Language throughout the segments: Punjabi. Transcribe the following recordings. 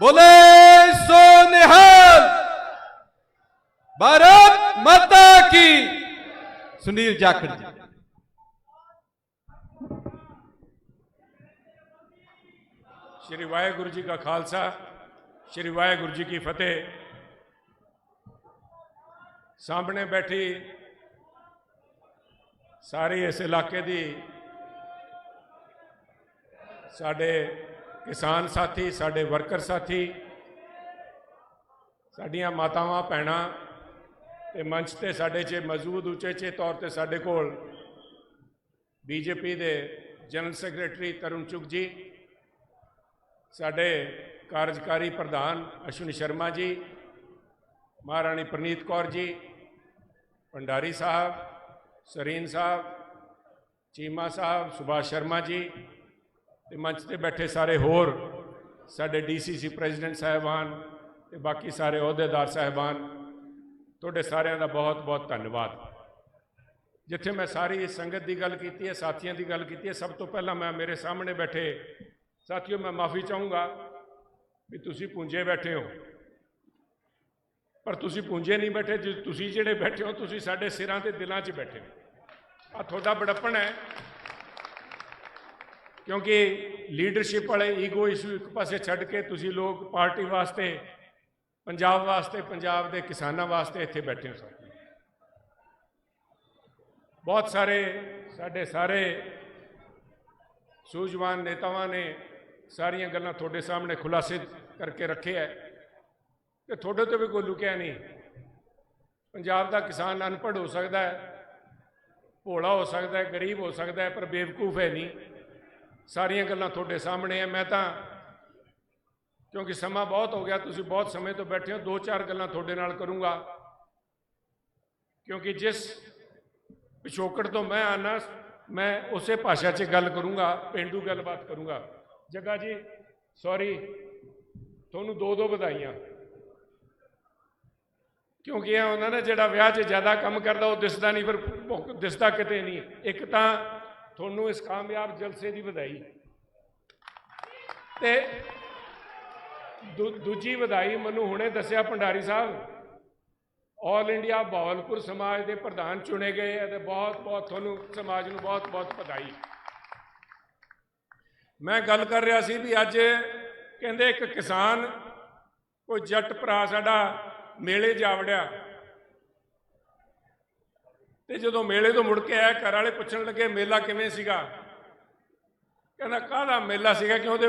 बोले सो निहाल भारत माता की सुनील जाखड़ जी ਸ਼੍ਰੀ ਵਾਹਿਗੁਰੂ ਜੀ ਕਾ ਖਾਲਸਾ ਸ਼੍ਰੀ ਵਾਹਿਗੁਰੂ ਜੀ ਕੀ ਫਤਿਹ ਸਾਹਮਣੇ ਬੈਠੀ ਸਾਰੇ ਇਸ ਇਲਾਕੇ ਦੀ ਸਾਡੇ ਕਿਸਾਨ ਸਾਥੀ, ਸਾਡੇ ਵਰਕਰ ਸਾਥੀ, ਸਾਡੀਆਂ ਮਾਤਾਵਾਂ, ਭੈਣਾਂ ਤੇ ਮੰਚ ਤੇ ਸਾਡੇ 'ਚ ਮੌਜੂਦ ਉਚੇਚੇ ਤੌਰ ਤੇ ਸਾਡੇ ਕੋਲ ਬੀਜੇਪੀ ਦੇ ਜਨਰਲ ਸੈਕਟਰੀ ਤਰੁਣ ਚੁਗ ਜੀ, ਸਾਡੇ ਕਾਰਜਕਾਰੀ ਪ੍ਰਧਾਨ ਅਸ਼ਵਨੀ ਸ਼ਰਮਾ ਜੀ, ਮਹਾਰਾਣੀ ਪ੍ਰਨੀਤ ਕੌਰ ਜੀ, ਭੰਡਾਰੀ ਸਾਹਿਬ, ਸਰੀਨ ਸਾਹਿਬ, ਚੀਮਾ ਸਾਹਿਬ, ਸੁਭਾਸ਼ ਸ਼ਰਮਾ ਜੀ ਤੇ ਮੰਚ ਤੇ ਬੈਠੇ ਸਾਰੇ ਹੋਰ, ਸਾਡੇ ਡੀਸੀਸੀ ਪ੍ਰੈਜ਼ੀਡੈਂਟ ਸਾਹਿਬਾਨ ਤੇ ਬਾਕੀ ਸਾਰੇ ਅਹੁਦੇਦਾਰ ਸਾਹਿਬਾਨ, ਤੁਹਾਡੇ ਸਾਰਿਆਂ ਦਾ ਬਹੁਤ ਬਹੁਤ ਧੰਨਵਾਦ। ਜਿੱਥੇ ਮੈਂ ਸਾਰੀ ਸੰਗਤ ਦੀ ਗੱਲ ਕੀਤੀ ਹੈ, ਸਾਥੀਆਂ ਦੀ ਗੱਲ ਕੀਤੀ ਹੈ, ਸਭ ਤੋਂ ਪਹਿਲਾਂ ਮੈਂ ਮੇਰੇ ਸਾਹਮਣੇ ਬੈਠੇ, ਸਾਥੀਓ ਮੈਂ ਮਾਫੀ ਚਾਹੂੰਗਾ ਵੀ ਤੁਸੀਂ ਪੁੰਜੇ ਬੈਠੇ ਹੋ। ਪਰ ਤੁਸੀਂ ਪੁੰਜੇ ਨਹੀਂ ਬੈਠੇ ਜੀ ਤੁਸੀਂ ਜਿਹੜੇ ਬੈਠੇ ਹੋ, ਤੁਸੀਂ ਸਾਡੇ ਸਿਰਾਂ ਤੇ ਦਿਲਾਂ 'ਚ ਬੈਠੇ ਹੋ। ਆ ਤੁਹਾਡਾ ਬੜਪਣ ਹੈ ਕਿਉਂਕਿ ਲੀਡਰਸ਼ਿਪ ਵਾਲੇ ਈਗੋ ਇਸ਼ੂ ਇੱਕ ਪਾਸੇ ਛੱਡ ਕੇ ਤੁਸੀਂ ਲੋਕ ਪਾਰਟੀ ਵਾਸਤੇ, ਪੰਜਾਬ ਵਾਸਤੇ, ਪੰਜਾਬ ਦੇ ਕਿਸਾਨਾਂ ਵਾਸਤੇ ਇੱਥੇ ਬੈਠੇ ਹੋ ਸਾਥੀਓ ਬਹੁਤ ਸਾਰੇ ਸਾਡੇ ਸਾਰੇ ਸੂਝਵਾਨ ਨੇਤਾਵਾਂ ਨੇ ਸਾਰੀਆਂ ਗੱਲਾਂ ਤੁਹਾਡੇ ਸਾਹਮਣੇ ਖੁਲਾਸੇ ਕਰਕੇ ਰੱਖੇ ਹੈ। ਕਿ ਤੁਹਾਡੇ ਤੋਂ ਵੀ ਕੋਈ ਲੁਕਿਆ ਨਹੀਂ। ਪੰਜਾਬ ਦਾ ਕਿਸਾਨ ਅਨਪੜ੍ਹ ਹੋ ਸਕਦਾ ਹੈ, ਭੋਲਾ ਹੋ ਸਕਦਾ ਹੈ, ਗਰੀਬ ਹੋ ਸਕਦਾ ਹੈ, ਪਰ ਬੇਵਕੂਫ ਹੈ ਨਹੀਂ। ਸਾਰੀਆਂ ਗੱਲਾਂ ਤੁਹਾਡੇ ਸਾਹਮਣੇ ਹੈ ਮੈਂ ਤਾਂ, ਕਿਉਂਕਿ ਸਮਾਂ ਬਹੁਤ ਹੋ ਗਿਆ, ਤੁਸੀਂ ਬਹੁਤ ਸਮੇਂ ਤੋਂ ਬੈਠੇ ਹੋ, ਦੋ ਚਾਰ ਗੱਲਾਂ ਤੁਹਾਡੇ ਨਾਲ ਕਰੂੰਗਾ। ਕਿਉਂਕਿ ਜਿਸ ਪਿਛੋਕੜ ਤੋਂ ਮੈਂ ਆਨਾ, ਮੈਂ ਉਸੇ ਭਾਸ਼ਾ 'ਚ ਗੱਲ ਕਰੂੰਗਾ, ਪਿੰਡੂ ਗੱਲਬਾਤ ਕਰੂੰਗਾ। ਜੱਗਾ ਜੀ ਸੌਰੀ ਤੁਹਾਨੂੰ ਦੋ ਦੋ ਵਧਾਈਆਂ। ਕਿਉਂਕਿ ਇਹ ਉਹਨਾਂ ਨੇ ਜਿਹੜਾ ਵਿਆਹ 'ਚ ਜ਼ਿਆਦਾ ਕੰਮ ਕਰਦਾ, ਉਹ ਦਿਸਦਾ ਨਹੀਂ, ਫਿਰ ਦਿਸਦਾ ਕਿਤੇ ਨਹੀਂ। ਇੱਕ ਤਾਂ ਤੁਹਾਨੂੰ ਇਸ ਕਾਮਯਾਬ ਜਲਸੇ ਦੀ ਵਧਾਈ। ਤੇ ਦੂ- ਦੂਜੀ ਵਧਾਈ ਮੈਨੂੰ ਹੁਣੇ ਦੱਸਿਆ ਭੰਡਾਰੀ ਸਾਹਿਬ। ਆਲ ਇੰਡੀਆ ਬਹਾਵਲਪੁਰ ਸਮਾਜ ਦੇ ਪ੍ਰਧਾਨ ਚੁਣੇ ਗਏ ਹੈ ਤੇ ਬਹੁਤ ਬਹੁਤ ਤੁਹਾਨੂੰ ਸਮਾਜ ਨੂੰ ਬਹੁਤ ਬਹੁਤ ਵਧਾਈ। ਮੈਂ ਗੱਲ ਕਰ ਰਿਹਾ ਸੀ ਵੀ ਅੱਜ ਕਹਿੰਦੇ ਇੱਕ ਕਿਸਾਨ, ਕੋਈ ਜੱਟ ਭਰਾ ਸਾਡਾ ਮੇਲੇ ਜਾ ਵੜਿਆ। ਤੇ ਜਦੋਂ ਮੇਲੇ ਤੋਂ ਮੁੜ ਕੇ ਆਇਆ, ਘਰ ਵਾਲੇ ਪੁੱਛਣ ਲੱਗੇ, ਮੇਲਾ ਕਿਵੇਂ ਸੀਗਾ? ਕਹਿੰਦਾ, ਕਾਹਦਾ ਮੇਲਾ ਸੀਗਾ? ਕਿ ਉਹਦੇ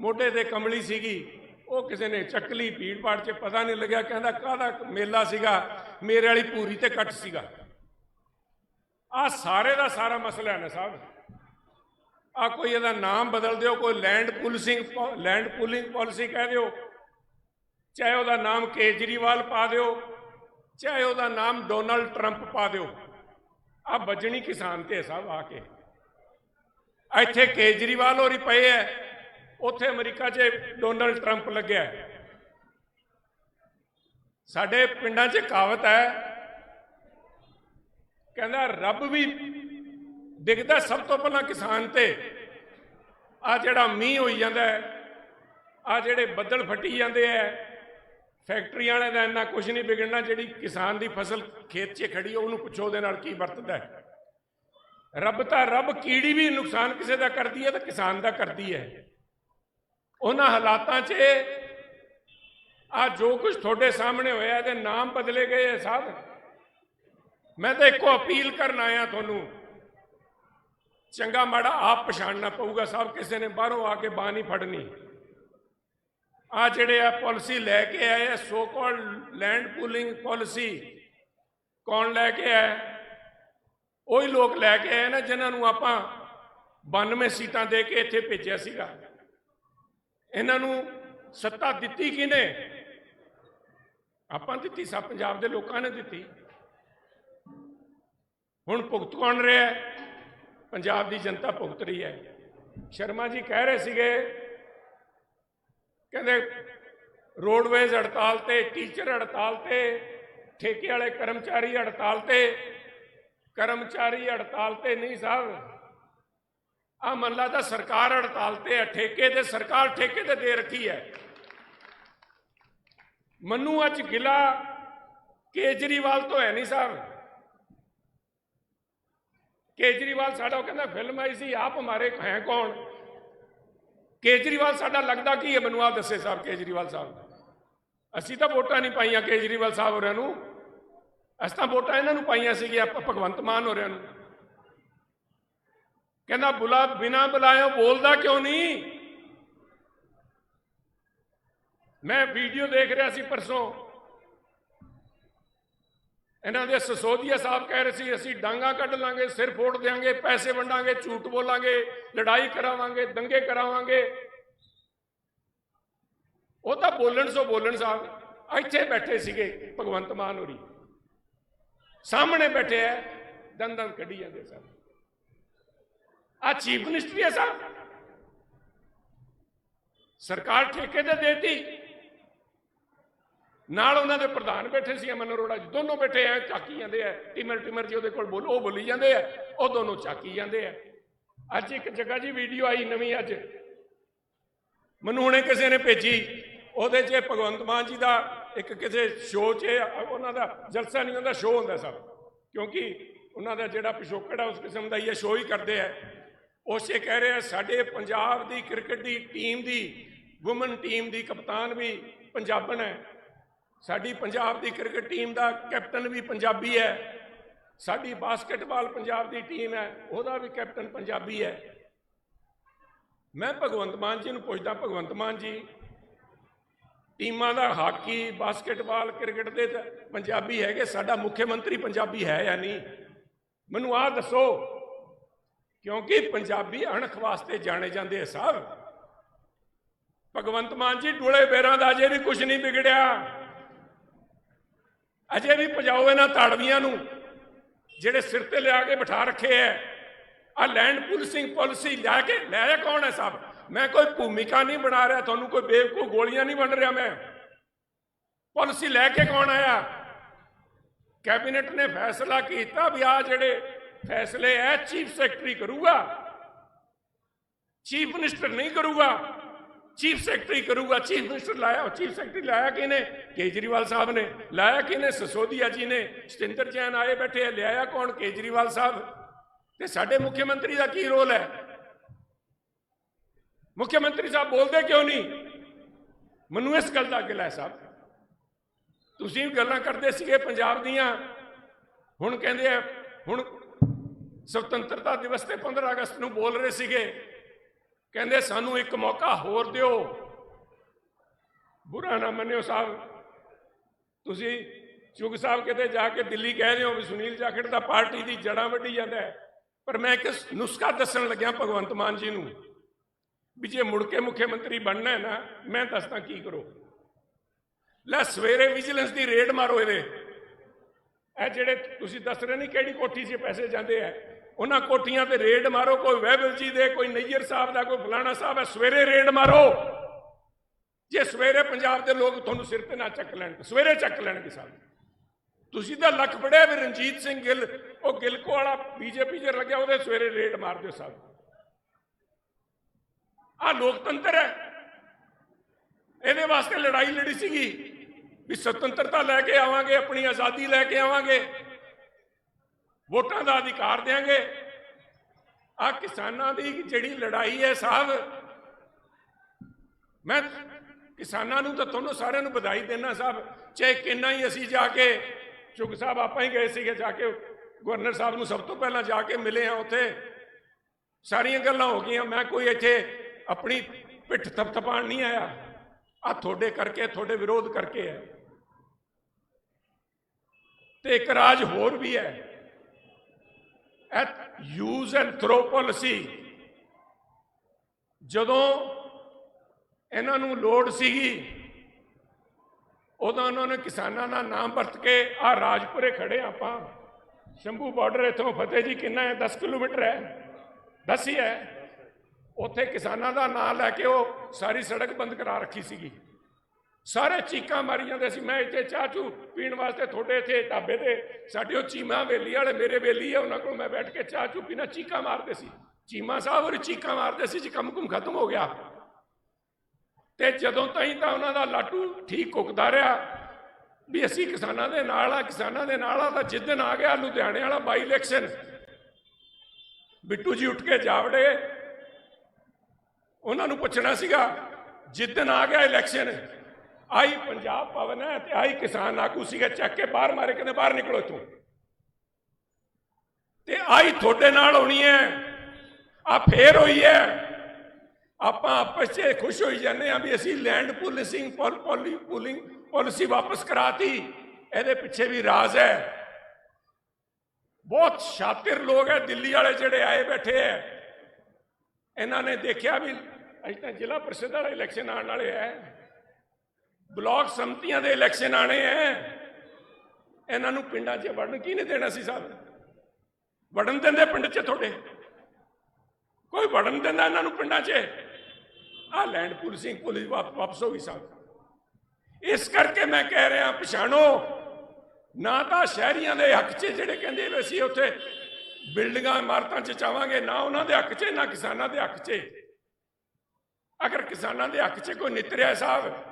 ਮੋਢੇ ਤੇ ਕਮਲੀ ਸੀਗੀ। ਉਹ ਕਿਸੇ ਨੇ ਚੱਕਲੀ ਭੀੜ ਭਾੜ 'ਚ ਪਤਾ ਨਹੀਂ ਲੱਗਿਆ। ਕਹਿੰਦਾ, ਕਾਹਦਾ ਮੇਲਾ ਸੀਗਾ? ਮੇਰੇ ਵਾਲੀ ਪੂਰੀ ਤੇ ਕੱਟ ਸੀਗਾ। ਆ ਸਾਰੇ ਦਾ ਸਾਰਾ ਮਸਲਾ ਹੈ ਨਾ ਸਾਹਿਬ। ਆ ਕੋਈ ਇਹਦਾ ਨਾਮ ਬਦਲ ਦਿਓ, ਕੋਈ land policing land pooling policy ਕਹਿ ਦਿਓ। ਚਾਹੇ ਉਹਦਾ ਨਾਮ ਕੇਜਰੀਵਾਲ ਪਾ ਦਿਓ। ਚਾਹੇ ਉਹਦਾ ਨਾਮ ਡੋਨਲਡ ਟਰੰਪ ਪਾ ਦਿਓ। ਆ ਵੱਜਣੀ ਕਿਸਾਨ ਤੇ ਹੈ ਆ ਕੇ। ਇੱਥੇ ਕੇਜਰੀਵਾਲ ਹੋਰੀ ਪਏ ਐ। ਉੱਥੇ ਅਮਰੀਕਾ 'ਚ ਡੋਨਲਡ ਟਰੰਪ ਲੱਗਿਆ। ਸਾਡੇ ਪਿੰਡਾਂ 'ਚ ਕਹਾਵਤ ਹੈ ਕਹਿੰਦਾ ਰੱਬ ਵੀ ਦਿਖਦਾ ਸਭ ਤੋਂ ਪਹਿਲਾਂ ਕਿਸਾਨ ਤੇ। ਆ ਜਿਹੜਾ ਮੀਂਹ ਹੋਈ ਜਾਂਦਾ ਆ ਜਿਹੜੇ ਬੱਦਲ ਫੱਟੀ ਜਾਂਦੇ ਐ ਫੈਕਟਰੀਆਂ ਵਾਲਿਆਂ ਦਾ ਇੰਨਾ ਕੁਝ ਨਹੀਂ ਵਿਗੜਨਾ, ਜਿਹੜੀ ਕਿਸਾਨ ਦੀ ਫਸਲ ਖੇਤ 'ਚ ਖੜੀ ਉਹਨੂੰ ਪੁੱਛੋ ਉਹਦੇ ਨਾਲ ਕੀ ਵਰਤਦਾ ਹੈ। ਰੱਬ ਤਾਂ ਰੱਬ ਕੀੜੀ ਵੀ ਨੁਕਸਾਨ ਕਿਸੇ ਦਾ ਕਰਦੀ ਹੈ ਤਾਂ ਕਿਸਾਨ ਦਾ ਕਰਦੀ ਹੈ। ਉਹਨਾਂ ਹਾਲਾਤਾਂ 'ਚ ਆ ਜੋ ਕੁਝ ਤੁਹਾਡੇ ਸਾਹਮਣੇ ਹੋਇਆ, ਇਹਦੇ ਨਾਮ ਬਦਲੇ ਗਏ ਹੈ ਸਾਹਿਬ ਮੈਂ ਤਾਂ ਇੱਕੋ ਅਪੀਲ ਕਰਨ ਆਇਆ ਤੁਹਾਨੂੰ, ਚੰਗਾ ਮਾੜਾ ਆਪ ਪਛਾਣਨਾ ਪਊਗਾ ਸਾਹਿਬ ਕਿਸੇ ਨੇ ਬਾਹਰੋਂ ਆ ਕੇ ਬਾਹ ਨਹੀਂ ਫੜਨੀ। ਆ ਜਿਹੜੇ ਆ ਪਾਲਿਸੀ ਲੈ ਕੇ ਆਏ ਆ so called land pooling policy, ਕੌਣ ਲੈ ਕੇ ਆਇਆ? ਉਹੀ ਲੋਕ ਲੈ ਕੇ ਆਏ ਨਾ ਜਿਨ੍ਹਾਂ ਨੂੰ ਆਪਾਂ 92 ਸੀਟਾਂ ਦੇ ਕੇ ਇੱਥੇ ਭੇਜਿਆ ਸੀਗਾ। ਇਹਨਾਂ ਨੂੰ ਸੱਤਾ ਦਿੱਤੀ ਕਿਹਨੇ? ਆਪਾਂ ਦਿੱਤੀ ਸਭ ਪੰਜਾਬ ਦੇ ਲੋਕਾਂ ਨੇ ਦਿੱਤੀ। ਹੁਣ ਭੁਗਤ ਕੌਣ ਰਿਹਾ? ਪੰਜਾਬ ਦੀ ਜਨਤਾ ਭੁਗਤ ਰਹੀ ਹੈ। ਸ਼ਰਮਾ ਜੀ ਕਹਿ ਰਹੇ ਸੀਗੇ ਕਹਿੰਦੇ ਰੋਡਵੇਜ਼ ਹੜਤਾਲ ਤੇ ਟੀਚਰ ਹੜਤਾਲ ਤੇ, ਠੇਕੇ ਵਾਲੇ ਕਰਮਚਾਰੀ ਹੜਤਾਲ ਤੇ, ਕਰਮਚਾਰੀ ਹੜਤਾਲ ਤੇ ਨਹੀਂ ਸਾਹਿਬ। ਆ ਮੰਨ ਤਾਂ ਸਰਕਾਰ ਹੜਤਾਲ ਤੇ ਹੈ, ਠੇਕੇ ਤੇ ਸਰਕਾਰ ਠੇਕੇ ਤੇ ਦੇ ਰੱਖੀ ਹੈ। ਮੈਨੂੰ ਅੱਜ ਗਿਲਾ ਕੇਜਰੀਵਾਲ ਤੋਂ ਹੈ ਨਹੀਂ ਸਾਹਿਬ। ਕੇਜਰੀਵਾਲ ਸਾਡਾ ਉਹ ਕਹਿੰਦਾ, ਫਿਲਮ ਆਈ ਸੀ, ਆਪ ਹਮਾਰੇ ਹੈ ਕੌਣ? ਕੇਜਰੀਵਾਲ ਸਾਡਾ ਲੱਗਦਾ ਕੀ ਹੈ? ਮੈਨੂੰ ਆਪ ਦੱਸੇ ਸਾਹਿਬ, ਕੇਜਰੀਵਾਲ ਸਾਹਿਬ। ਅਸੀਂ ਤਾਂ ਵੋਟਾਂ ਨਹੀਂ ਪਾਈਆਂ ਕੇਜਰੀਵਾਲ ਸਾਹਿਬ ਹੋਰਿਆਂ ਨੂੰ। ਅਸੀਂ ਤਾਂ ਵੋਟਾਂ ਇਹਨਾਂ ਨੂੰ ਪਾਈਆਂ ਸੀਗੀਆਂ ਭ- ਭਗਵੰਤ ਮਾਨ ਹੋਰਿਆਂ ਨੂੰ। ਕਹਿੰਦਾ, ਬੁਲਾ, ਬਿਨਾ ਬੁਲਾਇਓ ਬੋਲਦਾ ਕਿਉਂ ਨਹੀਂ? ਮੈਂ ਵੀਡੀਓ ਦੇਖ ਰਿਹਾ ਸੀ ਪਰਸੋਂ। ਇਹਨਾਂ ਦੇ ਸਸੋਦੀਆ ਸਾਹਿਬ ਕਹਿ ਰਹੇ ਸੀ, ਅਸੀਂ ਡਾਂਗਾ ਕੱਢ ਲਾਂਗੇ, ਸਿਰ ਫੋੜ ਦੇਾਂਗੇ ਪੈਸੇ ਵੰਡਾਂਗੇ, ਝੂਠ ਬੋਲਾਂਗੇ, ਲੜਾਈ ਕਰਾਵਾਂਗੇ, ਦੰਗੇ ਕਰਾਵਾਂਗੇ। ਉਹ ਤਾਂ ਬੋਲਣ ਸੋ ਬੋਲਣ ਸਾਹਿਬ, ਇੱਥੇ ਬੈਠੇ ਸੀਗੇ ਭਗਵੰਤ ਮਾਨ ਹੋਰੀ। ਸਾਹਮਣੇ ਬੈਠੇ ਐ ਦੰਦ ਕੱਢੀ ਜਾਂਦੇ ਸਨ। ਆ ਚੀਫ ਮਿਨਿਸਟਰੀ ਹੈ ਸਾਹਿਬ। ਸਰਕਾਰ ਠੇਕੇ ਤੇ ਦੇਤੀ। ਨਾਲ ਉਹਨਾਂ ਦੇ ਪ੍ਰਧਾਨ ਬੈਠੇ ਸੀ, ਅਮਨ ਅਰੋੜਾ ਜੀ। ਦੋਨੋਂ ਬੈਠੇ ਐ, ਚਾਕੀ ਜਾਂਦੇ ਐ। ਟਿਮਰ ਟਿਮਰ ਜੀ ਉਹਦੇ ਕੋਲ ਬੋਲ, ਉਹ ਬੋਲੀ ਜਾਂਦੇ ਐ, ਉਹ ਦੋਨੋਂ ਚਾਕੀ ਜਾਂਦੇ ਐ। ਅੱਜ ਇੱਕ ਜਗ੍ਹਾ ਜੀ ਵੀਡੀਓ ਆਈ ਨਵੀਂ ਅੱਜ। ਮੈਨੂੰ ਹੁਣੇ ਕਿਸੇ ਨੇ ਭੇਜੀ। ਉਹਦੇ 'ਚ ਭਗਵੰਤ ਮਾਨ ਜੀ ਦਾ ਇੱਕ ਕਿਸੇ ਸ਼ੋਅ 'ਚ ਉਹਨਾਂ ਦਾ ਜਲਸਾ ਨਹੀਂ ਹੁੰਦਾ ਸ਼ੋਅ ਹੁੰਦਾ ਸਭ। ਕਿਉਂਕਿ ਉਹਨਾਂ ਦਾ ਜਿਹੜਾ ਪਿਛੋਕੜ ਹੈ ਉਸ ਕਿਸਮ ਦਾ ਹੀ ਇਹ ਸ਼ੋਅ ਹੀ ਕਰਦੇ ਆ ਉਸੇ ਕਹਿ ਰਿਹਾ ਸਾਡੇ ਪੰਜਾਬ ਦੀ ਕ੍ਰਿਕਟ ਦੀ ਟੀਮ ਦੀ ਔਮਨ ਟੀਮ ਦੀ ਕਪਤਾਨ ਵੀ ਪੰਜਾਬਣ ਹੈ ਸਾਡੀ ਪੰਜਾਬ ਦੀ ਕ੍ਰਿਕਟ ਟੀਮ ਦਾ ਕੈਪਟਨ ਵੀ ਪੰਜਾਬੀ ਹੈ। ਸਾਡੀ ਬਾਸਕਟਬਾਲ ਪੰਜਾਬ ਦੀ ਟੀਮ ਹੈ, ਉਹਦਾ ਵੀ ਕੈਪਟਨ ਪੰਜਾਬੀ ਹੈ। ਮੈਂ ਭਗਵੰਤ ਮਾਨ ਜੀ ਨੂੰ ਪੁੱਛਦਾ, ਭਗਵੰਤ ਮਾਨ ਜੀ, ਟੀਮਾਂ ਦਾ ਹਾਕੀ, ਬਾਸਕਟਬਾਲ, ਕ੍ਰਿਕਟ ਦੇ ਤਾਂ ਪੰਜਾਬੀ ਹੈਗੇ, ਸਾਡਾ ਮੁੱਖ ਮੰਤਰੀ ਪੰਜਾਬੀ ਹੈ ਜਾਂ ਨਹੀਂ? ਮੈਨੂੰ ਆਹ ਦੱਸੋ, ਕਿਉਂਕਿ ਪੰਜਾਬੀ ਅਣਖ ਵਾਸਤੇ ਜਾਣੇ ਜਾਂਦੇ ਆ ਸਾਹਿਬ ਭਗਵੰਤ ਮਾਨ ਜੀ, ਡੁਲੇ ਬੇਰਾਂ ਦਾ ਅਜੇ ਵੀ ਕੁਝ ਨਹੀਂ ਵਿਗੜਿਆ। ਅਜੇ ਵੀ ਪਜਾਓ ਇਹਨਾਂ ਤਾੜਵੀਆਂ ਨੂੰ, ਜਿਹੜੇ ਸਿਰ ਤੇ ਲਿਆ ਕੇ ਬਿਠਾ ਰੱਖੇ ਐ। ਆ ਲੈਂਡ ਪੁਲਿਸਿੰਗ ਪਾਲਿਸੀ ਲੈ ਕੇ, ਲੈ ਕੌਣ ਹੈ ਸਾਹਿਬ ਮੈਂ ਕੋਈ ਭੂਮਿਕਾ ਨਹੀਂ ਬਣਾ ਰਿਹਾ, ਤੁਹਾਨੂੰ ਕੋਈ ਬੇਵਕੂ ਗੋਲੀਆਂ ਨਹੀਂ ਵੰਡ ਰਿਹਾ ਮੈਂ। ਪਾਲਿਸੀ ਲੈ ਕੇ ਕੌਣ ਆਇਆ? ਕੈਬਨਿਟ ਨੇ ਫੈਸਲਾ ਕੀਤਾ ਵੀ ਆ ਜਿਹੜੇ ਫੈਸਲੇ ਐ ਚੀਫ ਸੈਕਟਰੀ ਕਰੂਗਾ ਚੀਫ ਮਿਨਿਸਟਰ ਨਹੀਂ ਕਰੂਗਾ। ਚੀਫ ਸੈਕਟਰੀ ਕਰੂਗਾ ਚੀਫ ਮਿਨਿਸਟਰ ਲਾਇਆ ਚੀਫ ਸੈਕਟਰੀ ਲਾਇਆ ਕਿਨੇ ਕੇਜਰੀਵਾਲ ਸਾਹਿਬ ਨੇ। ਲਾਇਆ ਕਿਨੇ ਸਸੋਦੀਆ ਜੀ ਨੇ। ਸਤਿੰਦਰ ਜੈਨ ਆਏ ਬੈਠੇ ਆ, ਲਿਆਇਆ ਕੌਣ? ਕੇਜਰੀਵਾਲ ਸਾਹਿਬ। ਤੇ ਸਾਡੇ ਮੁੱਖ ਮੰਤਰੀ ਦਾ ਕੀ ਰੋਲ ਹੈ? ਮੁੱਖ ਮੰਤਰੀ ਸਾਹਿਬ ਬੋਲਦੇ ਕਿਉਂ ਨਹੀਂ? ਮੈਨੂੰ ਇਸ ਗੱਲ ਦਾ ਗਿਲਾ ਹੈ ਸਾਹਿਬ। ਤੁਸੀਂ ਵੀ ਗੱਲਾਂ ਕਰਦੇ ਸੀਗੇ ਪੰਜਾਬ ਦੀਆਂ। ਹੁਣ ਕਹਿੰਦੇ ਆ ਹੁਣ ਸੁਤੰਤਰਤਾ ਦਿਵਸ ਤੇ 15 ਅਗਸਤ ਨੂੰ ਬੋਲ ਰਹੇ ਸੀਗੇ। ਕਹਿੰਦੇ ਸਾਨੂੰ ਇੱਕ ਮੌਕਾ ਹੋਰ ਦਿਓ। ਬੁਰਾ ਨਾ ਮੰਨਿਓ ਸਾਹਿਬ। ਤੁਸੀਂ ਚੁਗ ਸਾਹਿਬ ਕਿਤੇ ਜਾ ਕੇ ਦਿੱਲੀ ਕਹਿ ਰਹੇ ਹੋ ਵੀ ਸੁਨੀਲ ਜਾਖੜ ਦਾ ਪਾਰਟੀ ਦੀ ਜੜਾਂ ਵੱਢੀ ਜਾਂਦਾ ਹੈ। ਪਰ ਮੈਂ ਇੱਕ ਨੁਸਖਾ ਦੱਸਣ ਲੱਗਿਆ ਭਗਵੰਤ ਮਾਨ ਜੀ ਨੂੰ ਵੀ ਜੇ ਮੁੜ ਕੇ ਮੁੱਖ ਮੰਤਰੀ ਬਣਨਾ ਹੈ ਨਾ, ਮੈਂ ਦੱਸਦਾ ਕੀ ਕਰੋ। ਲੈ ਸਵੇਰੇ ਵਿਜੀਲੈਂਸ ਦੀ ਰੇਡ ਮਾਰੋ ਇਹਦੇ। ਇਹ ਜਿਹੜੇ ਤੁਸੀਂ ਦੱਸ ਰਹੇ ਨਹੀਂ ਕਿਹੜੀ ਕੋਠੀ 'ਚ ਪੈਸੇ ਜਾਂਦੇ ਆ। ਉਹਨਾਂ ਕੋਠੀਆਂ ਤੇ ਰੇਡ ਮਾਰੋ, ਕੋਈ ਵਹਿਬਲ ਜੀ ਦੇ, ਕੋਈ ਨਈਅਰ ਸਾਹਿਬ ਦਾ, ਕੋਈ ਫਲਾਣਾ ਸਾਹਿਬ ਹੈ, ਸਵੇਰੇ ਰੇਡ ਮਾਰੋ। ਜੇ ਸਵੇਰੇ ਪੰਜਾਬ ਦੇ ਲੋਕ ਤੁਹਾਨੂੰ ਸਿਰ ਤੇ ਨਾ ਚੱਕ ਲੈਣ, ਸਵੇਰੇ ਚੱਕ ਲੈਣਗੇ ਸਾਹਿਬ ਤੁਸੀਂ ਤਾਂ ਲੱਖ ਪੜਿਆ ਵੀ ਰਣਜੀਤ ਸਿੰਘ ਗਿੱਲ, ਉਹ ਗਿਲਕੋ ਵਾਲਾ ਬੀਜੇਪੀ 'ਚ ਲੱਗਿਆ, ਉਹਦੇ ਸਵੇਰੇ ਰੇਡ ਮਾਰ ਦਿਓ ਸਾਹਿਬ ਆ ਲੋਕਤੰਤਰ ਹੈ। ਇਹਦੇ ਵਾਸਤੇ ਲੜਾਈ ਲੜੀ ਸੀਗੀ ਵੀ ਸੁਤੰਤਰਤਾ ਲੈ ਕੇ ਆਵਾਂਗੇ, ਆਪਣੀ ਆਜ਼ਾਦੀ ਲੈ ਕੇ ਆਵਾਂਗੇ। ਵੋਟਾਂ ਦਾ ਅਧਿਕਾਰ ਦੇਾਂਗੇ ਆ ਕਿਸਾਨਾਂ ਦੀ ਜਿਹੜੀ ਲੜਾਈ ਹੈ ਸਾਹਿਬ, ਮੈਂ ਕਿਸਾਨਾਂ ਨੂੰ ਤਾਂ ਤੁਹਾਨੂੰ ਸਾਰਿਆਂ ਨੂੰ ਵਧਾਈ ਦੇਣਾ ਸਾਹਿਬ, ਚਾਹੇ ਕਿੰਨਾ ਹੀ ਅਸੀਂ ਜਾ ਕੇ ਚੁਗ ਸਾਹਿਬ ਆਪਾਂ ਹੀ ਗਏ ਸੀਗੇ, ਜਾ ਕੇ ਗਵਰਨਰ ਸਾਹਿਬ ਨੂੰ ਸਭ ਤੋਂ ਪਹਿਲਾਂ ਜਾ ਕੇ ਮਿਲੇ ਆ ਉੱਥੇ। ਸਾਰੀਆਂ ਗੱਲਾਂ ਹੋ ਗਈਆਂ, ਮੈਂ ਕੋਈ ਇੱਥੇ ਆਪਣੀ ਪਿੱਠ ਥਪਥਪਾਣ ਨਹੀਂ ਆਇਆ। ਆ ਤੁਹਾਡੇ ਕਰਕੇ, ਤੁਹਾਡੇ ਵਿਰੋਧ ਕਰਕੇ ਹੈ। ਤੇ ਇੱਕ ਰਾਜ ਹੋਰ ਵੀ ਹੈ। At use and throw policy ਜਦੋਂ ਇਹਨਾਂ ਨੂੰ ਲੋੜ ਸੀਗੀ ਉਦੋਂ ਉਹਨਾਂ ਨੇ ਕਿਸਾਨਾਂ ਦਾ ਨਾਮ ਵਰਤ ਕੇ ਆ ਰਾਜਪੁਰੇ ਖੜੇ ਆਪਾਂ ਸ਼ੰਭੂ ਬਾਰਡਰ ਇਥੋਂ ਫਤਿਹ ਜੀ ਕਿੰਨਾ ਹੈ 10 ਕਿਲੋਮੀਟਰ ਹੈ 10 ਹੀ ਹੈ ਉੱਥੇ ਕਿਸਾਨਾਂ ਦਾ ਨਾਮ ਲੈ ਕੇ ਉਹ ਸਾਰੀ ਸੜਕ ਬੰਦ ਕਰਾ ਰੱਖੀ ਸੀਗੀ ਸਾਰੇ ਚੀਕਾਂ ਮਾਰੀ ਜਾਂਦੇ ਸੀ, ਮੈਂ ਇੱਥੇ ਚਾਹ ਚੂ ਪੀਣ ਵਾਸਤੇ ਤੁਹਾਡੇ ਇੱਥੇ ਢਾਬੇ ਤੇ। ਸਾਡੇ ਉਹ ਚੀਮਾ ਵੇਲੀ ਵਾਲੇ, ਮੇਰੇ ਵੇਲੀ ਆ, ਉਹਨਾਂ ਕੋਲ ਮੈਂ ਬੈਠ ਕੇ ਚਾਹ ਚੂ ਪੀਣਾ, ਚੀਕਾਂ ਮਾਰਦੇ ਸੀ। ਚੀਮਾ ਸਾਹਿਬ ਉਹ ਚੀਕਾਂ ਮਾਰਦੇ ਸੀ ਜੀ, ਕੰਮ ਕੁਮ ਖਤਮ ਹੋ ਗਿਆ। ਤੇ ਜਦੋਂ ਤਾਈਂ ਤਾਂ ਉਹਨਾਂ ਦਾ ਲਾਟੂ ਠੀਕ ਕੁੱਕਦਾ ਰਿਹਾ, ਵੀ ਅਸੀਂ ਕਿਸਾਨਾਂ ਦੇ ਨਾਲ ਆ, ਕਿਸਾਨਾਂ ਦੇ ਨਾਲ ਆ, ਤਾਂ ਜਿੱਦਣ ਆ ਗਿਆ ਲੁਧਿਆਣੇ ਵਾਲਾ ਬਾਈ ਇਲੈਕਸ਼ਨ ਬਿੱਟੂ ਜੀ ਉੱਠ ਕੇ ਜਾਵੜੇ। ਉਹਨਾਂ ਨੂੰ ਪੁੱਛਣਾ ਸੀਗਾ ਜਿੱਦਣ ਆ ਗਿਆ ਇਲੈਕਸ਼ਨ ਆਈ ਪੰਜਾਬ ਭਵਨ ਹੈ ਤੇ ਆਈ ਕਿਸਾਨ ਆਗੂ ਸੀਗਾ ਚੱਕ ਕੇ ਬਾਹਰ ਮਾਰੇ ਕਹਿੰਦੇ ਬਾਹਰ ਨਿਕਲੋ ਇੱਥੋਂ ਤੇ ਆਈ ਤੁਹਾਡੇ ਨਾਲ ਹੋਣੀ ਹੈ ਆ ਫੇਰ ਹੋਈ ਹੈ ਆਪਾਂ ਆਪਸ 'ਚ ਖੁਸ਼ ਹੋਈ ਜਾਂਦੇ ਆ ਵੀ ਅਸੀਂ ਲੈਂਡ ਪੁਲਿਸਿੰਗ ਪੋਲੀ ਪੁਲਿੰਗ ਪਾਲਿਸੀ ਵਾਪਸ ਕਰਾਤੀ ਇਹਦੇ ਪਿੱਛੇ ਵੀ ਰਾਜ਼ ਹੈ ਬਹੁਤ ਸ਼ਾਤਿਰ ਲੋਕ ਹੈ ਦਿੱਲੀ ਵਾਲੇ ਜਿਹੜੇ ਆਏ ਬੈਠੇ ਹੈ ਇਹਨਾਂ ਨੇ ਦੇਖਿਆ ਵੀ ਅੱਜ ਤਾਂ ਜ਼ਿਲ੍ਹਾ ਪ੍ਰੀਸ਼ਦ ਵਾਲਾ ਇਲੈਕਸ਼ਨ ਆਉਣ ਵਾਲੇ ਹੈ ਬਲਾਕ ਸੰਮਤੀਆਂ ਦੇ ਇਲੈਕਸ਼ਨ ਆਣੇ ਹੈ ਇਹਨਾਂ ਨੂੰ ਪਿੰਡਾਂ 'ਚ ਵੜਨ ਕੀ ਨਹੀਂ ਦੇਣਾ ਸੀ ਸਾਹਿਬ? ਵੜਨ ਦਿੰਦੇ ਪਿੰਡ 'ਚ ਤੁਹਾਡੇ? ਕੋਈ ਵੜਨ ਦਿੰਦਾ ਇਹਨਾਂ ਨੂੰ ਪਿੰਡਾਂ 'ਚ? ਆ ਲੈਂਡ ਪੁਲਿਸਿੰਗ ਪੁਲਿਸ ਵਾਪ- ਵਾਪਸ ਹੋ ਗਈ ਸਾਹਿਬ। ਇਸ ਕਰਕੇ ਮੈਂ ਕਹਿ ਰਿਹਾ, ਪਛਾਣੋ, ਨਾ ਤਾਂ ਸ਼ਹਿਰੀਆਂ ਦੇ ਹੱਕ 'ਚ ਜਿਹੜੇ ਕਹਿੰਦੇ ਵੀ ਅਸੀਂ ਉੱਥੇ ਬਿਲਡਿੰਗਾਂ, ਇਮਾਰਤਾਂ 'ਚ ਚਾਵਾਂਗੇ ਨਾ ਉਹਨਾਂ ਦੇ ਹੱਕ 'ਚ, ਨਾ ਕਿਸਾਨਾਂ ਦੇ ਹੱਕ 'ਚ। ਅਗਰ ਕਿਸਾਨਾਂ ਦੇ ਹੱਕ 'ਚ ਕੋਈ ਨਿਤਰਿਆ ਸਾਹਿਬ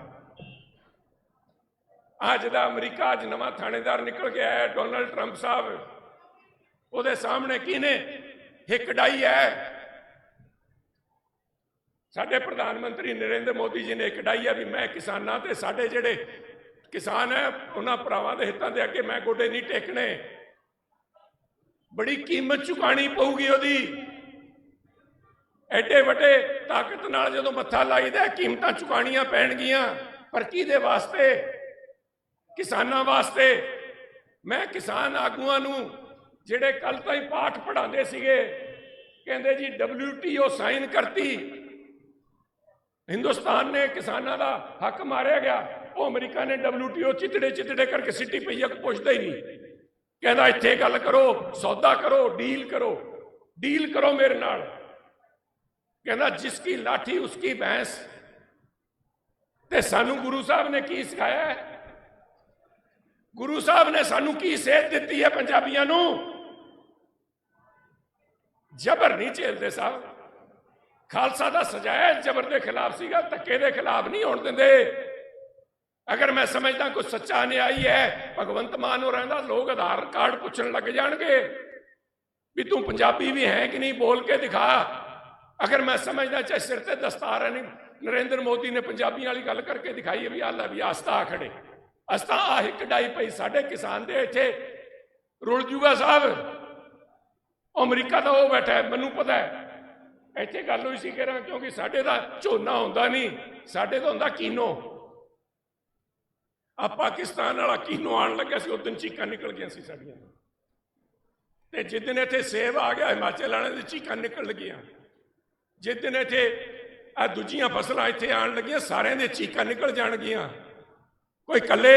ਅੱਜ ਦਾ ਅਮਰੀਕਾ ਅੱਜ ਨਵਾਂ ਥਾਣੇਦਾਰ ਨਿਕਲ ਕੇ ਆਇਆ ਡੋਨਲਡ ਟਰੰਪ ਸਾਹਿਬ। ਉਹਦੇ ਸਾਹਮਣੇ ਕਿਹਨੇ? ਹਿੱਕ ਹੈ। ਸਾਡੇ ਪ੍ਰਧਾਨ ਮੰਤਰੀ ਨਰਿੰਦਰ ਮੋਦੀ ਜੀ ਨੇ ਇੱਕ ਹੈ ਵੀ ਮੈਂ ਕਿਸਾਨਾਂ ਤੇ ਸਾਡੇ ਜਿਹੜੇ ਕਿਸਾਨ ਹੈ, ਉਹਨਾਂ ਭਰਾਵਾਂ ਦੇ ਹਿੱਤਾਂ ਦੇ ਅੱਗੇ ਮੈਂ ਗੋਡੇ ਨਹੀਂ ਟੇਕਣੇ। ਬੜੀ ਕੀਮਤ ਚੁਕਾਣੀ ਪਊਗੀ ਉਹਦੀ। ਐਡੇ ਵੱਡੇ ਤਾਕਤ ਨਾਲ ਜਦੋਂ ਮੱਥਾ ਲਾਈਦਾ, ਕੀਮਤਾਂ ਚੁਕਾਣੀਆਂ ਪੈਣਗੀਆਂ। ਪਰ ਕਿਹਦੇ ਵਾਸਤੇ? ਕਿਸਾਨਾਂ ਵਾਸਤੇ। ਮੈਂ ਕਿਸਾਨ ਆਗੂਆਂ ਨੂੰ ਜਿਹੜੇ ਕੱਲ ਤਾਈਂ ਪਾਠ ਪੜਾਉਂਦੇ ਸੀਗੇ, ਕਹਿੰਦੇ ਜੀ WTO ਸਾਈਨ ਕਰਤੀ। ਹਿੰਦੁਸਤਾਨ ਨੇ ਕਿਸਾਨਾਂ ਦਾ ਹੱਕ ਮਾਰਿਆ ਗਿਆ। ਉਹ ਅਮਰੀਕਾ ਨੇ WTO ਚਿਤੜੇ ਚਿਤੜੇ ਕਰਕੇ ਸਿੱਟੀ ਪਈ ਆ, ਕੋਈ ਪੁੱਛਦਾ ਹੀ ਨਹੀਂ। ਕਹਿੰਦਾ, ਇੱਥੇ ਗੱਲ ਕਰੋ, ਸੌਦਾ ਕਰੋ, ਡੀਲ ਕਰੋ। ਡੀਲ ਕਰੋ ਮੇਰੇ ਨਾਲ। ਕਹਿੰਦਾ, ਜਿਸ ਕੀ ਲਾਠੀ, ਉਸ ਕੀ ਭੈਂਸ। ਤੇ ਸਾਨੂੰ ਗੁਰੂ ਸਾਹਿਬ ਨੇ ਕੀ ਸਿਖਾਇਆ? ਹੈ ਗੁਰੂ ਸਾਹਿਬ ਨੇ ਸਾਨੂੰ ਕੀ ਸੇਧ ਦਿੱਤੀ ਹੈ ਪੰਜਾਬੀਆਂ ਨੂੰ? ਜ਼ਬਰ ਨਹੀਂ ਝੇਲਦੇ ਸਾਹਿਬ। ਖਾਲਸਾ ਦਾ ਸਜਾਇਆ ਜ਼ਬਰ ਦੇ ਖਿਲਾਫ ਸੀਗਾ, ਧੱਕੇ ਦੇ ਖਿਲਾਫ ਨਹੀਂ ਹੋਣ ਦਿੰਦੇ। ਅਗਰ ਮੈਂ ਸਮਝਦਾ ਕੋਈ ਸੱਚਾ ਨਿਆਈ ਹੈ, ਭਗਵੰਤ ਮਾਨ ਹੋ ਰਹਿੰਦਾ ਲੋਕ ਆਧਾਰ ਕਾਰਡ ਪੁੱਛਣ ਲੱਗ ਜਾਣਗੇ ਵੀ ਤੂੰ ਪੰਜਾਬੀ ਵੀ ਹੈ ਕਿ ਨਹੀਂ, ਬੋਲ ਕੇ ਦਿਖਾ। ਅਗਰ ਮੈਂ ਸਮਝਦਾ ਚਾਹੇ ਸਿਰ ਤੇ ਦਸਤਾਰ ਹੈ ਨਹੀਂ, ਨਰਿੰਦਰ ਮੋਦੀ ਨੇ ਪੰਜਾਬੀਆਂ ਵਾਲੀ ਗੱਲ ਕਰਕੇ ਦਿਖਾਈ ਹੈ ਵੀ ਅੱਲਾ ਵੀ ਆਸਤਾ ਆ ਖੜੇ। ਅਸਤਾ ਆ ਇੱਕ ਡਾਈ ਪਈ ਸਾਡੇ ਕਿਸਾਨ ਦੇ ਇੱਥੇ। ਰੁਲ ਜੂਗਾ ਸਾਹਿਬ। ਅਮਰੀਕਾ ਦਾ ਉਹ ਬੈਠਾ ਹੈ, ਮੈਨੂੰ ਪਤਾ ਹੈ। ਇੱਥੇ ਗੱਲ ਹੋਈ ਸੀ ਕਰਾਂ ਕਿਉਂਕਿ ਸਾਡੇ ਦਾ ਝੋਨਾ ਹੁੰਦਾ ਨਹੀਂ ਸਾਡੇ ਦਾ ਹੁੰਦਾ ਕੀਨੋ। ਆ ਪਾਕਿਸਤਾਨ ਵਾਲਾ ਕੀਨੋ ਆਣ ਲੱਗਾ ਸੀ ਉਦੋਂ ਚੀਕਾਂ ਨਿਕਲ ਗਈਆਂ ਸੀ ਸਾਡੀਆਂ। ਤੇ ਜਿੱਦਨ ਇੱਥੇ ਸੇਬ ਆ ਗਿਆ ਹਿਮਾਚਲ ਵਾਲਿਆਂ ਦੀ ਚੀਕਾਂ ਨਿਕਲ ਗਈਆਂ ਜਿੱਦਨ ਇੱਥੇ ਆ ਦੂਜੀਆਂ ਫਸਲਾਂ ਇੱਥੇ ਆਣ ਲੱਗੀਆਂ ਸਾਰਿਆਂ ਦੇ ਚੀਕਾਂ ਨਿਕਲ ਜਾਣਗੀਆਂ। ਕੋਈ ਇਕੱਲੇ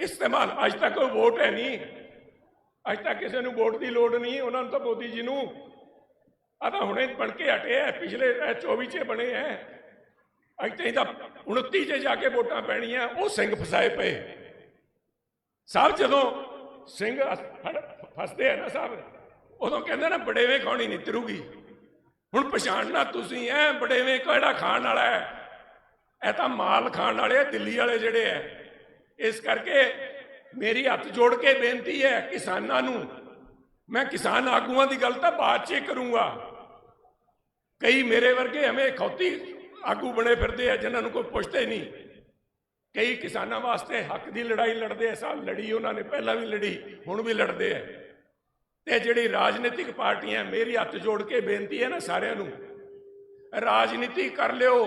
ਇਸਤੇਮਾਲ, ਅੱਜ ਤੱਕ ਕੋਈ ਵੋਟ ਹੈ ਨਹੀਂ। ਅੱਜ ਤੱਕ ਕਿਸੇ ਨੂੰ ਵੋਟ ਦੀ ਲੋੜ ਨਹੀਂ, ਉਹਨਾਂ ਨੂੰ ਤਾਂ ਮੋਦੀ ਜੀ ਨੂੰ। ਆ ਤਾਂ ਹੁਣੇ ਬਣ ਕੇ ਹਟੇ ਐ, ਪਿਛਲੇ ਇਹ 24 ਚ ਬਣੇ ਐ। ਅੱਜ ਤਾਈਂ ਤਾਂ 29 ਚ ਜਾ ਕੇ ਵੋਟਾਂ ਪੈਣੀਆਂ, ਉਹ ਸਿੰਘ ਫਸਾਏ ਪਏ। ਸਾਹਿਬ, ਜਦੋਂ ਸਿੰਘ ਫਸਦੇ ਆ ਨਾ ਸਾਹਿਬ, ਉਦੋਂ ਕਹਿੰਦੇ ਨਾ, ਬੜੇਵੇਂ ਖਾਣੀ ਨਹੀਂ ਤਰੂਗੀ। ਹੁਣ ਪਛਾਣਨਾ ਤੁਸੀਂ ਐ, ਬੜੇਵੇਂ ਕਿਹੜਾ ਖਾਣ ਵਾਲਾ ਹੈ ਇਹ ਤਾਂ ਮਾਲ ਖਾਣ ਵਾਲੇ ਦਿੱਲੀ ਵਾਲੇ ਜਿਹੜੇ ਐ। ਇਸ ਕਰਕੇ ਮੇਰੀ ਹੱਥ ਜੋੜ ਕੇ ਬੇਨਤੀ ਹੈ ਕਿਸਾਨਾਂ ਨੂੰ, ਮੈਂ ਕਿਸਾਨ ਆਗੂਆਂ ਦੀ ਗੱਲ ਤਾਂ ਬਾਅਦ 'ਚ ਕਰੂੰਗਾ। ਕਈ ਮੇਰੇ ਵਰਗੇ ਐਵੇਂ ਖੌਤੀ ਆਗੂ ਬਣੇ ਫਿਰਦੇ ਆ ਜਿਨ੍ਹਾਂ ਨੂੰ ਕੋਈ ਪੁੱਛਦੇ ਨਹੀਂ। ਕਈ ਕਿਸਾਨਾਂ ਵਾਸਤੇ ਹੱਕ ਦੀ ਲੜਾਈ ਲੜਦੇ ਆ, ਸਾਲ ਲੜੀ ਉਹਨਾਂ ਨੇ, ਪਹਿਲਾਂ ਵੀ ਲੜੀ, ਹੁਣ ਵੀ ਲੜਦੇ ਆ। ਤੇ ਜਿਹੜੀ ਰਾਜਨੀਤਿਕ ਪਾਰਟੀਆਂ, ਮੇਰੀ ਹੱਥ ਜੋੜ ਕੇ ਬੇਨਤੀ ਹੈ ਨਾ ਸਾਰਿਆਂ ਨੂੰ, ਰਾਜਨੀਤੀ ਕਰ ਲਿਓ,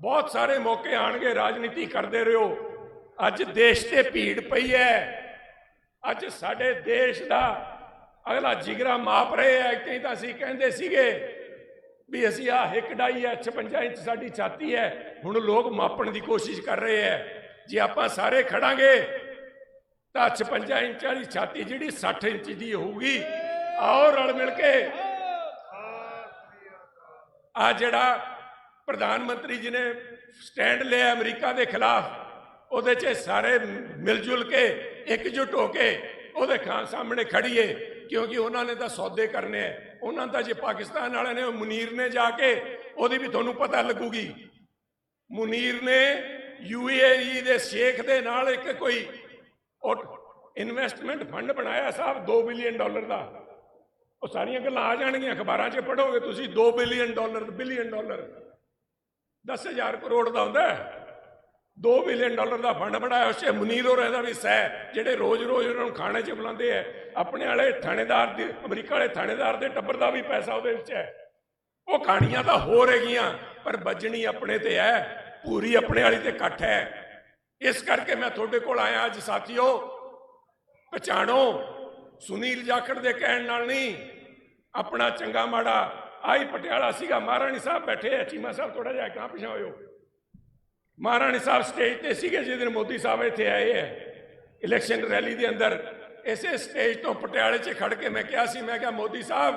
ਬਹੁਤ ਸਾਰੇ ਮੌਕੇ ਆਣਗੇ, ਰਾਜਨੀਤੀ ਕਰਦੇ ਰਹੋ। ਅੱਜ ਦੇਸ਼ ਤੇ ਭੀੜ ਪਈ ਹੈ। ਅੱਜ ਸਾਡੇ ਦੇਸ਼ ਦਾ ਅਗਲਾ ਜਿਗਰਾ ਮਾਪ ਰਹੇ ਹੈ। ਕਈ ਤਾਂ ਅਸੀਂ ਕਹਿੰਦੇ ਸੀਗੇ ਵੀ ਅਸੀਂ ਆ ਹਿੱਕ ਡਾਈ ਹੈ 56 ਇੰਚ ਸਾਡੀ ਛਾਤੀ ਹੈ। ਹੁਣ ਲੋਕ ਮਾਪਣ ਦੀ ਕੋਸ਼ਿਸ਼ ਕਰ ਰਹੇ ਹੈ। ਜੇ ਆਪਾਂ ਸਾਰੇ ਖੜਾਂਗੇ ਤਾਂ 56 ਇੰਚ ਵਾਲੀ ਛਾਤੀ ਜਿਹੜੀ 60 ਇੰਚ ਦੀ ਹੋਊਗੀ। ਆਓ ਰਲ ਮਿਲ ਕੇ। ਆ ਜਿਹੜਾ ਪ੍ਰਧਾਨ ਮੰਤਰੀ ਜੀ ਨੇ ਸਟੈਂਡ ਲਿਆ ਅਮਰੀਕਾ ਦੇ ਖਿਲਾਫ ਉਹਦੇ 'ਚ ਸਾਰੇ ਮਿਲ ਜੁਲ ਕੇ, ਇਕਜੁੱਟ ਹੋ ਕੇ ਉਹਦੇ ਖਾਂ ਸਾਹਮਣੇ ਖੜੀਏ, ਕਿਉਂਕਿ ਉਹਨਾਂ ਨੇ ਤਾਂ ਸੌਦੇ ਕਰਨੇ ਆ ਉਹਨਾਂ ਦਾ ਜੇ ਪਾਕਿਸਤਾਨ ਵਾਲਿਆਂ ਨੇ, ਉਹ ਮੁਨੀਰ ਨੇ ਜਾ ਕੇ, ਉਹਦੀ ਵੀ ਤੁਹਾਨੂੰ ਪਤਾ ਲੱਗੂਗੀ। ਮੁਨੀਰ ਨੇ ਯੂਏਈ ਦੇ ਸ਼ੇਖ ਦੇ ਨਾਲ ਇੱਕ ਕੋਈ ਇਨਵੈਸਟਮੈਂਟ ਫੰਡ ਬਣਾਇਆ ਸਾਹਿਬ 2 ਬਿਲੀਅਨ ਡਾਲਰ ਦਾ। ਉਹ ਸਾਰੀਆਂ ਗੱਲਾਂ ਆ ਜਾਣਗੀਆਂ, ਅਖਬਾਰਾਂ 'ਚ ਪੜੋਗੇ ਤੁਸੀਂ 2 billion dollar billion dollar. 10000 crore ਦਾ ਹੁੰਦਾ ਹੈ 2 ਬਿਲੀਅਨ ਡਾਲਰ ਦਾ ਫੰਡ ਬਣਾਇਆ, ਉਸ 'ਚ ਮੁਨੀਰ ਹੋਰ ਇਹਦਾ ਵੀ ਸਹਿ, ਜਿਹੜੇ ਰੋਜ਼-ਰੋਜ਼ ਉਹਨਾਂ ਨੂੰ ਖਾਣੇ 'ਚ ਬੁਲਾਉਂਦੇ ਐ ਆਪਣੇ ਵਾਲੇ ਥਾਣੇਦਾਰ ਦੀ, ਅਮਰੀਕਾ ਵਾਲੇ ਥਾਣੇਦਾਰ ਦੇ ਟੱਬਰ ਦਾ ਵੀ ਪੈਸਾ ਉਹਦੇ ਵਿੱਚ ਹੈ। ਉਹ ਕਹਾਣੀਆਂ ਤਾਂ ਹੋਰ ਹੈਗੀਆਂ, ਪਰ ਵੱਜਣੀ ਆਪਣੇ ਤੇ ਹੈ, ਪੂਰੀ ਆਪਣੇ ਵਾਲੀ ਤੇ ਇਕੱਠ ਹੈ। ਇਸ ਕਰਕੇ ਮੈਂ ਤੁਹਾਡੇ ਕੋਲ ਆਇਆ ਅੱਜ, ਸਾਥੀਓ। ਪਛਾਣੋ, ਸੁਨੀਲ ਜਾਖੜ ਦੇ ਕਹਿਣ ਨਾਲ ਨਹੀਂ, ਆਪਣਾ ਚੰਗਾ ਮਾੜਾ ਆਈ ਪਟਿਆਲਾ ਸੀਗਾ, ਮਹਾਰਾਣੀ ਸਾਹਿਬ ਬੈਠੇ ਆ, ਚੀਮਾ ਸਾਹਿਬ ਥੋੜਾ ਜਿਹਾ ਕਾਂ ਪਿਛਾ ਹੋਇਓ। ਮਹਾਰਾਣੀ ਸਾਹਿਬ ਸਟੇਜ ਤੇ ਸੀਗੇ, ਜਿਸ ਦਿਨ ਮੋਦੀ ਸਾਹਿਬ ਇੱਥੇ ਆਏ ਹੈ। ਇਲੈਕਸ਼ਨ ਰੈਲੀ ਦੇ ਅੰਦਰ ਇਸੇ ਸਟੇਜ ਤੋਂ ਪਟਿਆਲੇ 'ਚ ਖੜ ਕੇ ਮੈਂ ਕਿਹਾ ਸੀ, ਮੈਂ ਕਿਹਾ, ਮੋਦੀ ਸਾਹਿਬ,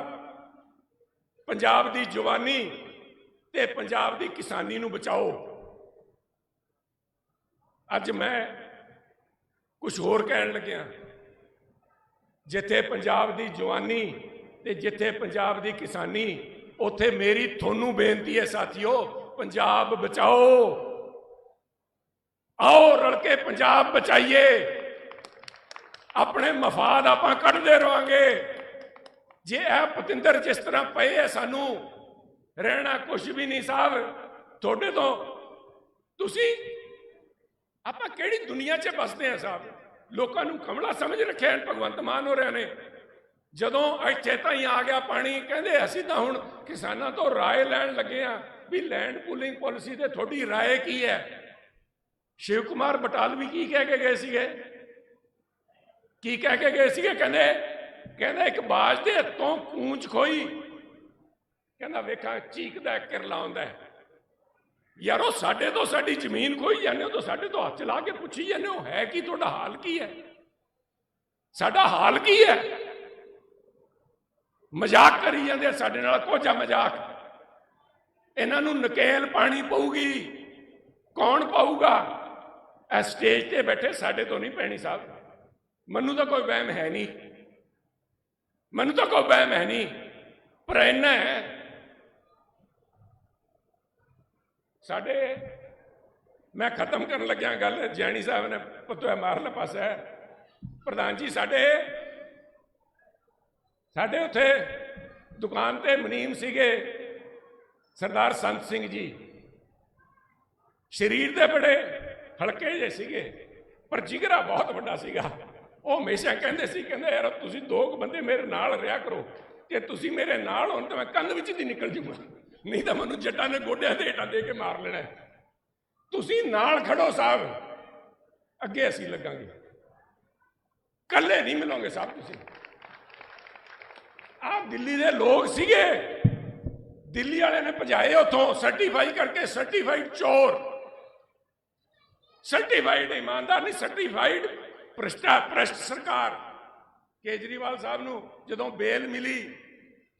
ਪੰਜਾਬ ਦੀ ਜਵਾਨੀ ਤੇ ਪੰਜਾਬ ਦੀ ਕਿਸਾਨੀ ਨੂੰ ਬਚਾਓ। ਅੱਜ ਮੈਂ ਕੁਝ ਹੋਰ ਕਹਿਣ ਲੱਗਿਆ। ਜਿੱਥੇ ਪੰਜਾਬ ਦੀ ਜਵਾਨੀ ਤੇ ਜਿੱਥੇ ਪੰਜਾਬ ਦੀ ਕਿਸਾਨੀ, ਉੱਥੇ ਮੇਰੀ ਤੁਹਾਨੂੰ ਬੇਨਤੀ ਹੈ ਸਾਥੀਓ, ਪੰਜਾਬ ਬਚਾਓ। ਆਓ ਰਲ ਕੇ ਪੰਜਾਬ ਬਚਾਈਏ। ਆਪਣੇ ਮਫਾਦ ਆਪਾਂ ਕੱਢਦੇ ਰਵਾਂਗੇ। ਜੇ ਇਹ ਪਤਿੰਦਰ ਜਿਸ ਤਰ੍ਹਾਂ ਪਏ ਐ ਸਾਨੂੰ, ਰਹਿਣਾ ਕੁਝ ਵੀ ਨਹੀਂ ਸਾਹਿਬ ਤੁਹਾਡੇ ਤੋਂ ਤੁਸੀਂ, ਆਪਾਂ ਕਿਹੜੀ ਦੁਨੀਆ 'ਚ ਬਸਦੇ ਆ ਸਾਹਿਬ ਲੋਕਾਂ ਨੂੰ ਕਮਲਾ ਸਮਝ ਰੱਖਿਆ ਭਗਵੰਤ ਮਾਨ ਹੋ ਰਹੇ ਨੇ। ਜਦੋਂ ਇੱਥੇ ਤਾਂ ਹੀ ਆ ਗਿਆ ਪਾਣੀ, ਕਹਿੰਦੇ ਅਸੀਂ ਤਾਂ ਹੁਣ ਕਿਸਾਨਾਂ ਤੋਂ ਰਾਏ ਲੈਣ ਲੱਗੇ ਆ ਵੀ ਲੈਂਡ ਪੂਲਿੰਗ ਪਾਲਿਸੀ ਤੇ ਤੁਹਾਡੀ ਰਾਏ ਕੀ ਹੈ ਸ਼ਿਵ ਕੁਮਾਰ ਬਟਾਲਵੀ ਕੀ ਕਹਿ ਕੇ ਗਏ ਸੀਗੇ? ਕੀ ਕਹਿ ਕੇ ਗਏ ਸੀਗੇ? ਕਹਿੰਦੇ, ਕਹਿੰਦਾ ਇੱਕ ਬਾਜ ਦੇ ਹੱਥੋਂ ਕੂੰਚ ਖੋਈ। ਕਹਿੰਦਾ, ਵੇਖਾਂ ਚੀਕਦਾ ਕਿਰਲਾ ਆਉਂਦਾ ਯਾਰੋ, ਸਾਡੇ ਤੋਂ ਸਾਡੀ ਜ਼ਮੀਨ ਖੋਈ ਜਾਂਦੇ ਹੋ ਤਾਂ ਸਾਡੇ ਤੋਂ ਹੱਥ ਲਾ ਕੇ ਪੁੱਛੀ ਜਾਂਦੇ ਹੋ, ਹੈ ਕੀ ਤੁਹਾਡਾ ਹਾਲ ਕੀ ਹੈ? ਸਾਡਾ ਹਾਲ ਕੀ ਹੈ? ਮਜ਼ਾਕ ਕਰੀ ਜਾਂਦੇ ਸਾਡੇ ਨਾਲ, ਕੋਝਾ ਮਜ਼ਾਕ। ਇਹਨਾਂ ਨੂੰ ਨਕੇਲ ਪਾਣੀ ਪਊਗੀ। ਕੌਣ ਪਾਊਗਾ? ਇਹ ਸਟੇਜ ਤੇ ਬੈਠੇ, ਸਾਡੇ ਤੋਂ ਨਹੀਂ ਪੈਣੀ ਸਾਹਿਬ ਮੈਨੂੰ ਤਾਂ ਕੋਈ ਵਹਿਮ ਹੈ ਨਹੀਂ। ਮੈਨੂੰ ਤਾਂ ਕੋਈ ਵਹਿਮ ਹੈ ਨਹੀਂ। ਪਰ ਇੰਨਾ ਹੈ, ਸਾਡੇ, ਮੈਂ ਖਤਮ ਕਰਨ ਲੱਗਿਆ ਗੱਲ, ਜੈਣੀ ਸਾਹਿਬ ਨੇ ਪੁੱਤੋਂ ਮਾਰਲਾ ਪਾਸਾ। ਪ੍ਰਧਾਨ ਜੀ, ਸਾਡੇ ਸਾਡੇ ਉੱਥੇ ਦੁਕਾਨ ਤੇ ਮਨੀਮ ਸੀਗੇ ਸਰਦਾਰ ਸੰਤ ਸਿੰਘ ਜੀ। ਸਰੀਰ ਦੇ ਬੜੇ ਹਲਕੇ ਜਿਹੇ ਸੀਗੇ, ਪਰ ਜਿਗਰਾ ਬਹੁਤ ਵੱਡਾ ਸੀਗਾ। ਉਹ ਹਮੇਸ਼ਾ ਕਹਿੰਦੇ ਸੀ, ਕਹਿੰਦੇ, ਯਾਰ, ਤੁਸੀਂ ਦੋ ਕੁ ਬੰਦੇ ਮੇਰੇ ਨਾਲ ਰਿਹਾ ਕਰੋ। ਜੇ ਤੁਸੀਂ ਮੇਰੇ ਨਾਲ ਹੋਣ, ਤਾਂ ਮੈਂ ਕੰਨ ਵਿੱਚ ਦੀ ਨਿਕਲ ਜੂਗਾ। ਨਹੀਂ ਤਾਂ ਮੈਨੂੰ ਜੱਟਾਂ ਨੇ ਗੋਡਿਆਂ ਤੇ ਹੇਠਾਂ ਦੇ ਕੇ ਮਾਰ ਲੈਣਾ ਤੁਸੀਂ ਨਾਲ ਖੜੋ ਸਾਹਿਬ। ਅੱਗੇ ਅਸੀਂ ਲੱਗਾਂਗੇ। ਕੱਲੇ ਨਹੀਂ ਮਿਲੋਗੇ ਸਾਹਿਬ ਤੁਸੀਂ। ਆਹ ਦਿੱਲੀ ਦੇ ਲੋਕ ਸੀਗੇ। ਦਿੱਲੀ ਵਾਲੇ ਨੇ ਭਜਾਏ ਉਥੋਂ ਸਰਟੀਫਾਈ ਕਰਕੇ ਸਰਟੀਫਾਈਡ ਚੋਰ। ਸਰਟੀਫਾਈਡ ਇਮਾਨਦਾਰ ਨਹੀਂ ਸਰਟੀਫਾਈਡ ਭ੍ਰਿਸ਼ਟਾ ਭ੍ਰਿਸ਼ਟ ਸਰਕਾਰ ਕੇਜਰੀਵਾਲ ਸਾਹਿਬ ਨੂੰ ਜਦੋਂ ਬੇਲ ਮਿਲੀ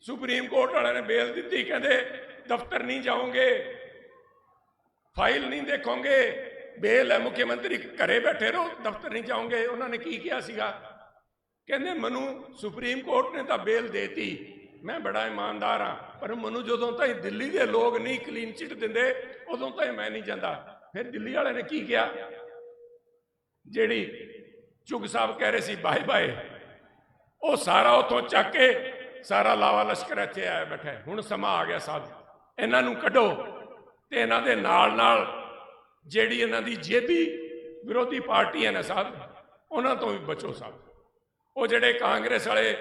ਸੁਪਰੀਮ ਕੋਰਟ ਵਾਲਿਆਂ ਨੇ ਬੇਲ ਦਿੱਤੀ ਕਹਿੰਦੇ ਦਫ਼ਤਰ ਨਹੀਂ ਜਾਓਗੇ ਫਾਈਲ ਨਹੀਂ ਦੇਖੋਗੇ ਬੇਲ ਹੈ ਮੁੱਖ ਮੰਤਰੀ ਘਰੇ ਬੈਠੇ ਰਹੋ ਦਫ਼ਤਰ ਨਹੀਂ ਜਾਓਗੇ ਉਹਨਾਂ ਨੇ ਕੀ ਕਿਹਾ ਸੀਗਾ ਕਹਿੰਦੇ ਮੈਨੂੰ ਸੁਪਰੀਮ ਕੋਰਟ ਨੇ ਤਾਂ ਬੇਲ ਦੇਤੀ ਮੈਂ ਬੜਾ ਇਮਾਨਦਾਰ ਹਾਂ ਪਰ ਮੈਨੂੰ ਜਦੋਂ ਤਾਈਂ ਦਿੱਲੀ ਦੇ ਲੋਕ ਨਹੀਂ ਕਲੀਨ ਚਿੱਟ ਦਿੰਦੇ ਉਦੋਂ ਤਾਈਂ ਮੈਂ ਨਹੀਂ ਜਾਂਦਾ ਫਿਰ ਦਿੱਲੀ ਵਾਲਿਆਂ ਨੇ ਕੀ ਕਿਹਾ? ਜਿਹੜੀ ਚੁਗ ਸਾਹਿਬ ਕਹਿ ਰਹੇ ਸੀ, ਬਾਏ ਬਾਏ, ਉਹ ਸਾਰਾ ਉਥੋਂ ਚੱਕ ਕੇ ਸਾਰਾ ਲਾਵਾ ਲਸ਼ਕਰ ਇੱਥੇ ਆਇਆ ਬੈਠਾ ਹੁਣ ਸਮਾਂ ਆ ਗਿਆ ਸਾਹਿਬ ਇਹਨਾਂ ਨੂੰ ਕੱਢੋ ਤੇ ਇਹਨਾਂ ਦੇ ਨਾਲ ਨਾਲ ਜਿਹੜੀ ਇਹਨਾਂ ਦੀ ਜੇਬੀ ਵਿਰੋਧੀ ਪਾਰਟੀਆਂ ਨੇ ਸਾਹਿਬ ਉਹਨਾਂ ਤੋਂ ਵੀ ਬਚੋ ਸਾਹਿਬ ਉਹ ਜਿਹੜੇ ਕਾਂਗਰਸ ਵਾਲੇ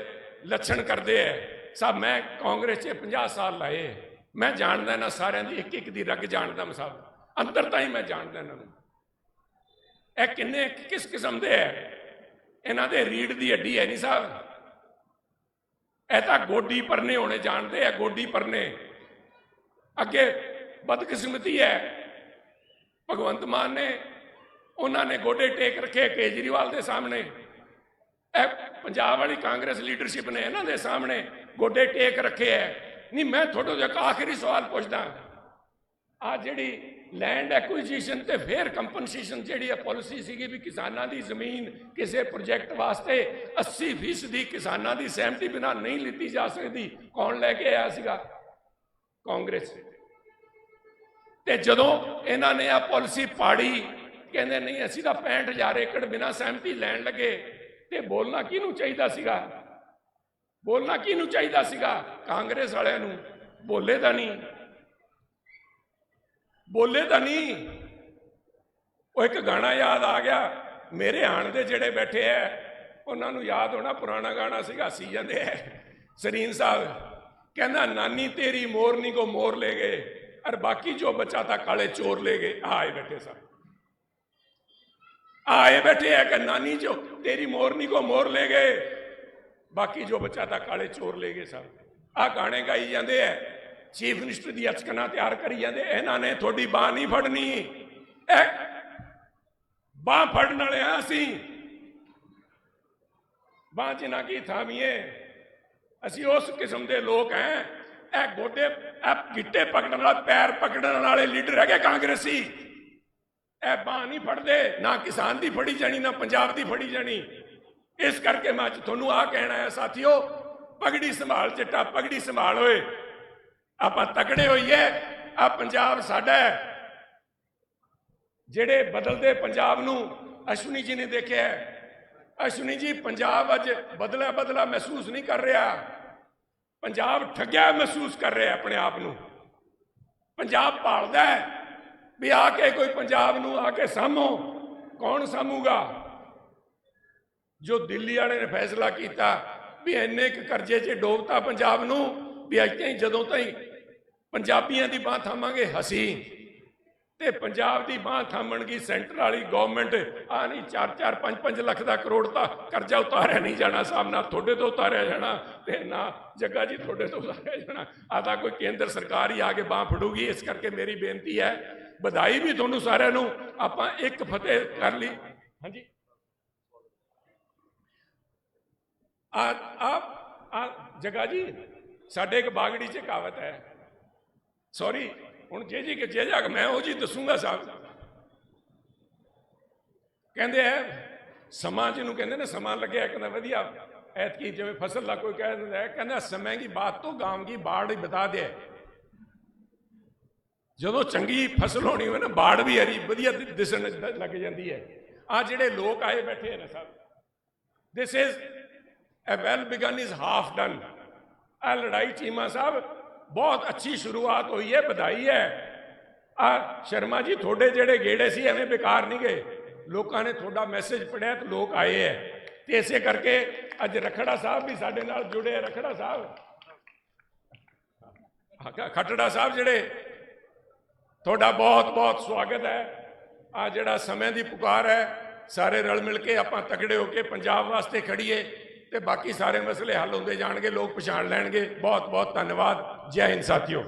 ਲੱਛਣ ਕਰਦੇ ਐ ਸਾਹਿਬ ਮੈਂ ਕਾਂਗਰਸ 'ਚ 50 ਸਾਲ ਲਾਏ ਹੈ। ਮੈਂ ਜਾਣਦਾ ਇਹਨਾਂ ਸਾਰਿਆਂ ਦੀ ਇੱਕ ਇੱਕ ਦੀ ਰਗ ਜਾਣਦਾ ਮੈਂ ਸਾਹਿਬ ਅੰਦਰ ਤਾਂ ਹੀ ਮੈਂ ਜਾਣਦਾ ਇਹਨਾਂ ਨੂੰ। ਇਹ ਕਿੰਨੇ ਕਿਸ ਕਿਸਮ ਦੇ ਹੈ? ਇਹਨਾਂ ਦੇ ਰੀੜ ਦੀ ਹੱਡੀ ਹੈ ਨਹੀਂ ਸਾਹਿਬ। ਇਹ ਤਾਂ ਗੋਡੀ ਪਰਨੇ ਹੋਣੇ ਜਾਣਦੇ ਆ, ਗੋਡੀ ਪਰਨੇ। ਅੱਗੇ ਬਦਕਿਸਮਤੀ ਹੈ। ਭਗਵੰਤ ਮਾਨ ਨੇ, ਉਹਨਾਂ ਨੇ ਗੋਡੇ ਟੇਕ ਰੱਖੇ ਕੇਜਰੀਵਾਲ ਦੇ ਸਾਹਮਣੇ। ਇਹ ਪੰਜਾਬ ਵਾਲੀ ਕਾਂਗਰਸ ਲੀਡਰਸ਼ਿਪ ਨੇ ਇਹਨਾਂ ਦੇ ਸਾਹਮਣੇ ਗੋਡੇ ਟੇਕ ਰੱਖੇ ਐ ਨਹੀਂ, ਮੈਂ ਤੁਹਾਡੇ ਤੋਂ ਇੱਕ ਆਖਰੀ ਸਵਾਲ ਪੁੱਛਦਾ। ਆ ਜਿਹੜੀ ਲੈਂਡ ਐਕੁਜੀਸ਼ਨ ਤੇ ਫੇਰ ਕੰਪਨਸੇਸ਼ਨ ਜਿਹੜੀ ਆ ਪਾਲਿਸੀ ਸੀਗੀ ਵੀ ਕਿਸਾਨਾਂ ਦੀ ਜ਼ਮੀਨ ਕਿਸੇ ਪ੍ਰੋਜੈਕਟ ਵਾਸਤੇ 80% ਦੀ ਕਿਸਾਨਾਂ ਦੀ ਸਹਿਮਤੀ ਬਿਨਾ ਨਹੀਂ ਲਿੱਤੀ ਜਾ ਸਕਦੀ, ਕੌਣ ਲੈ ਕੇ ਆਇਆ ਸੀਗਾ? ਕਾਂਗਰਸ ਤੇ ਜਦੋਂ ਇਹਨਾਂ ਨੇ ਆ ਪਾਲਿਸੀ ਪਾੜੀ, ਕਹਿੰਦੇ ਨਹੀਂ, ਅਸੀਂ ਤਾਂ 65000 ਏਕੜ ਬਿਨਾਂ ਸਹਿਮਤੀ ਲੈਣ ਲੱਗੇ, ਤੇ ਬੋਲਣਾ ਕਿਹਨੂੰ ਚਾਹੀਦਾ ਸੀਗਾ? ਬੋਲਣਾ ਕਿਹਨੂੰ ਚਾਹੀਦਾ ਸੀਗਾ? ਕਾਂਗਰਸ ਵਾਲਿਆਂ ਨੂੰ। ਬੋਲੇ ਤਾਂ ਨਹੀਂ। ਬੋਲੇ ਤਾਂ ਨਹੀਂ ਉਹ ਇੱਕ ਗਾਣਾ ਯਾਦ ਆ ਗਿਆ। ਮੇਰੇ ਆਣ ਦੇ ਜਿਹੜੇ ਬੈਠੇ ਐ, ਉਹਨਾਂ ਨੂੰ ਯਾਦ ਹੋਣਾ ਪੁਰਾਣਾ ਗਾਣਾ ਸੀਗਾ, ਸੀ ਜਾਂਦੇ ਐ। ਸਰੀਨ ਸਾਹਿਬ ਕਹਿੰਦਾ, ਨਾਨੀ ਤੇਰੀ ਮੋਰਨੀ ਕੋ ਮੋਰ ਲੈ ਗਏ, ਅਰ ਬਾਕੀ ਜੋ ਬਚਾ ਤਾਂ ਕਾਲੇ ਚੋਰ ਲੈ ਗਏ। ਆਏ ਬੈਠੇ ਸਭ। ਆਏ ਬੈਠੇ ਐ ਕਿ ਨਾਨੀ ਜੋ ਤੇਰੀ ਮੋਰਨੀ ਕੋ ਮੋਰ ਲੈ ਗਏ, ਬਾਕੀ ਜੋ ਬਚਾ ਤਾਂ ਕਾਲੇ ਚੋਰ ਲੈ ਗਏ ਸਭ। ਆ ਗਾਣੇ ਗਾਈ ਜਾਂਦੇ ਐ। ਚੀਫ ਮਿਨਿਸਟਰ ਦੀ ਅਚਕਨਾ ਤਿਆਰ ਕਰੀ ਜਾਂਦੇ, ਇਹਨਾਂ ਨੇ ਤੁਹਾਡੀ ਬਾਹ ਨਹੀਂ ਫੜਨੀ। ਇਹ ਬਾਹ ਫੜਨ ਵਾਲੇ ਆ ਅਸੀਂ। ਬਾਹ ਜਿਨਾ ਕੀ ਥਾਮੀਏ ਅਸੀਂ ਉਸ ਕਿਸਮ ਦੇ ਲੋਕ ਐ। ਇਹ ਗੋਡੇ ਇਹ ਗਿੱਟੇ ਪਕੜਨ ਵਾਲਾ, ਪੈਰ ਪਕੜਨ ਵਾਲੇ ਲੀਡਰ ਹੈਗੇ ਕਾਂਗਰਸੀ। ਇਹ ਬਾਹ ਨਹੀਂ ਫੜਦੇ, ਨਾ ਕਿਸਾਨ ਦੀ ਫੜੀ ਜਾਣੀ, ਨਾ ਪੰਜਾਬ ਦੀ ਫੜੀ ਜਾਣੀ। ਇਸ ਕਰਕੇ ਮੈਂ ਅੱਜ ਤੁਹਾਨੂੰ ਆ ਕਹਿਣਾ ਹੈ ਸਾਥੀਓ, ਪਗੜੀ ਸੰਭਾਲ ਚਿੱਟਾ, ਪਗੜੀ ਸੰਭਾਲ ਓਏ। ਆਪਾਂ ਤਕੜੇ ਹੋਈਏ ਆ ਪੰਜਾਬ ਸਾਡਾ ਹੈ। ਜਿਹੜੇ ਬਦਲਦੇ ਪੰਜਾਬ ਨੂੰ ਅਸ਼ਵਨੀ ਜੀ ਨੇ ਦੇਖਿਆ ਅਸ਼ਵਨੀ ਜੀ, ਪੰਜਾਬ ਅੱਜ ਬਦਲਾ ਬਦਲਾ ਮਹਿਸੂਸ ਨਹੀਂ ਕਰ ਰਿਹਾ। ਪੰਜਾਬ ਠੱਗਿਆ ਮਹਿਸੂਸ ਕਰ ਰਿਹਾ ਆਪਣੇ ਆਪ ਨੂੰ। ਪੰਜਾਬ ਭਾਲਦਾ ਹੈ ਵੀ ਆ ਕੇ ਕੋਈ ਪੰਜਾਬ ਨੂੰ ਆ ਕੇ ਸਾਮੋ ਕੌਣ ਸਾਮੂਗਾ ਜੋ ਦਿੱਲੀ ਵਾਲੇ ਨੇ ਫੈਸਲਾ ਕੀਤਾ ਵੀ ਇੰਨੇ ਕੁ ਕਰਜ਼ੇ 'ਚ ਡੋਬਤਾ ਪੰਜਾਬ ਨੂੰ ਵੀ ਅੱਜ ਤਾਈਂ ਜਦੋਂ ਤਾਈਂ ਪੰਜਾਬੀਆਂ ਦੀ ਬਾਹ ਥਾਮਾਂਗੇ ਹਸੀ। ਤੇ ਪੰਜਾਬ ਦੀ ਬਾਹ ਥਾਮਣਗੀ ਸੈਂਟਰ ਵਾਲੀ ਗਵਰਨਮੈਂਟ ਆ ਨਹੀਂ 4-4 5-5 ਲੱਖ ਦਾ ਕਰੋੜ ਦਾ ਕਰਜ਼ਾ ਉਤਾਰਿਆ ਨਹੀਂ ਜਾਣਾ ਸਾਹਮਣਾ ਤੁਹਾਡੇ ਤੋਂ ਉਤਾਰਿਆ ਜਾਣਾ ਤੇ ਨਾ ਜੱਗਾ ਜੀ ਤੁਹਾਡੇ ਤੋਂ ਉਤਾਰਿਆ ਜਾਣਾ। ਆ ਤਾਂ ਕੋਈ ਕੇਂਦਰ ਸਰਕਾਰ ਹੀ ਆ ਕੇ ਬਾਹ ਫੜੂਗੀ ਇਸ ਕਰਕੇ ਮੇਰੀ ਬੇਨਤੀ ਹੈ ਵਧਾਈ ਵੀ ਤੁਹਾਨੂੰ ਸਾਰਿਆਂ ਨੂੰ ਆਪਾਂ ਇੱਕ ਫਤਿਹ ਕਰ ਲਈ। ਹਾਂਜੀ। ਆ ਆ ਜਗਾ ਜੀ ਸਾਡੇ ਇੱਕ ਬਾਗੜੀ ਚ ਕਹਾਵਤ ਹੈ। ਸੌਰੀ ਹੁਣ ਜੇ ਜੀ ਕਿ ਜੇ ਜਾ ਕੇ ਮੈਂ ਉਹ ਜੀ ਦੱਸੂਗਾ ਸਾਹਿਬ ਕਹਿੰਦੇ ਐ ਸਮਾਂ ਜਿਹਨੂੰ ਕਹਿੰਦੇ ਨੇ, ਸਮਾਂ ਲੱਗਿਆ, ਕਹਿੰਦਾ ਵਧੀਆ। ਐਤਕੀ ਜਿਵੇਂ ਫਸਲ ਦਾ ਕੋਈ ਕਹਿ ਦਿੰਦਾ ਹੈ, ਕਹਿੰਦਾ ਸਮੇਂ ਦੀ ਬਾਤ ਤੋਂ ਗਾਮ ਕੀ ਬਾੜ ਹੀ ਬਤਾ ਦੇ ਜਦੋਂ ਚੰਗੀ ਫਸਲ ਹੋਣੀ ਹੋਵੇ ਨਾ, ਬਾੜ ਵੀ ਹਰੀ, ਵਧੀਆ ਦਿ- ਦਿਸਣ ਲੱਗ ਜਾਂਦੀ ਹੈ। ਆ ਜਿਹੜੇ ਲੋਕ ਆਏ ਬੈਠੇ ਨੇ ਸਭ। This is a well begun is half done ਆ ਲੜਾਈ ਚੀਮਾ ਸਾਹਿਬ ਬਹੁਤ ਅੱਛੀ ਸ਼ੁਰੂਆਤ ਹੋਈ ਹੈ ਵਧਾਈ ਹੈ। ਆ ਸ਼ਰਮਾ ਜੀ ਤੁਹਾਡੇ ਜਿਹੜੇ ਗੇੜੇ ਸੀ ਐਵੇਂ ਬੇਕਾਰ ਨਹੀਂ ਗਏ। ਲੋਕਾਂ ਨੇ ਤੁਹਾਡਾ ਮੈਸੇਜ ਪੜਿਆ ਤੇ ਲੋਕ ਆਏ ਹੈ ਤੇ ਇਸੇ ਕਰਕੇ ਅੱਜ ਰਖੜਾ ਸਾਹਿਬ ਵੀ ਸਾਡੇ ਨਾਲ ਜੁੜੇ ਹੈ। ਰਖੜਾ ਸਾਹਿਬ। ਹਾਂ, ਖੱਟੜਾ ਸਾਹਿਬ ਜਿਹੜੇ ਤੁਹਾਡਾ ਬਹੁਤ ਬਹੁਤ ਸਵਾਗਤ ਹੈ ਆ ਜਿਹੜਾ ਸਮੇਂ ਦੀ ਪੁਕਾਰ ਹੈ ਸਾਰੇ ਰਲ ਮਿਲ ਕੇ ਆਪਾਂ ਤਕੜੇ ਹੋ ਕੇ ਪੰਜਾਬ ਵਾਸਤੇ ਖੜੀਏ। ਤੇ ਬਾਕੀ ਸਾਰੇ ਮਸਲੇ ਹੱਲ ਹੁੰਦੇ ਜਾਣਗੇ, ਲੋਕ ਪਛਾਣ ਲੈਣਗੇ। ਬਹੁਤ ਬਹੁਤ ਧੰਨਵਾਦ। ਜੈ ਹਿੰਦ, ਸਾਥੀਓ।